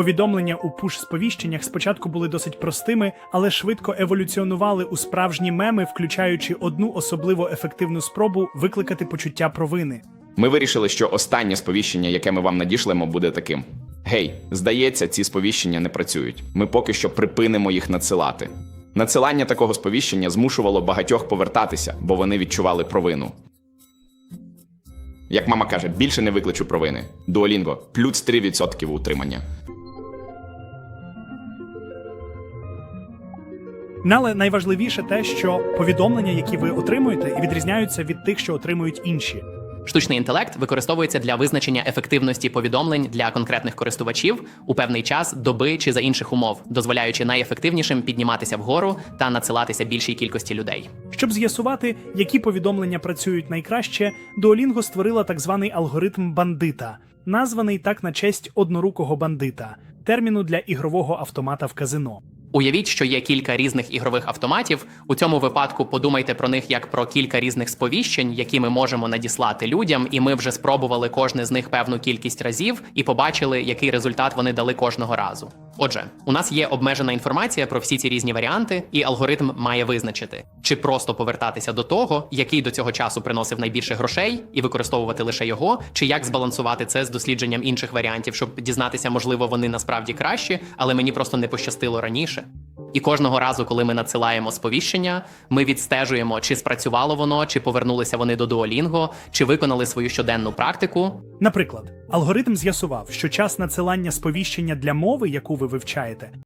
Повідомлення у пуш-сповіщеннях спочатку були досить простими, але швидко еволюціонували у справжні меми, включаючи одну особливо ефективну спробу викликати почуття провини. Ми вирішили, що останнє сповіщення, яке ми вам надішлемо, буде таким: Гей, здається, ці сповіщення не працюють. Ми поки що припинимо їх надсилати. Надсилання такого сповіщення змушувало багатьох повертатися, бо вони відчували провину. Як мама каже, більше не викличу провини. Дуолінго плюс 3% утримання. Але найважливіше те, що повідомлення, які ви отримуєте, відрізняються від тих, що отримують інші. Штучний інтелект використовується для визначення ефективності повідомлень для конкретних користувачів у певний час, доби чи за інших умов, дозволяючи найефективнішим підніматися вгору та надсилатися більшій кількості людей. Щоб з'ясувати, які повідомлення працюють найкраще, Duolingo створила так званий алгоритм бандита, названий так на честь однорукого бандита, терміну для ігрового автомата в казино. Уявіть, що є кілька різних ігрових автоматів. У цьому випадку подумайте про них як про кілька різних сповіщень, які ми можемо надіслати людям, і ми вже спробували кожне з них певну кількість разів і побачили, який результат вони дали кожного разу. Отже, у нас є обмежена інформація про всі ці різні варіанти, і алгоритм має визначити, чи просто повертатися до того, який до цього часу приносив найбільше грошей, і використовувати лише його, чи як збалансувати це з дослідженням інших варіантів, щоб дізнатися, можливо, вони насправді кращі, але мені просто не пощастило раніше. І кожного разу, коли ми надсилаємо сповіщення, ми відстежуємо, чи спрацювало воно, чи повернулися вони до Duolingo, чи виконали свою щоденну практику. Наприклад, алгоритм з'ясував, що час надсилання сповіщення для мови, яку ви вивчаєте,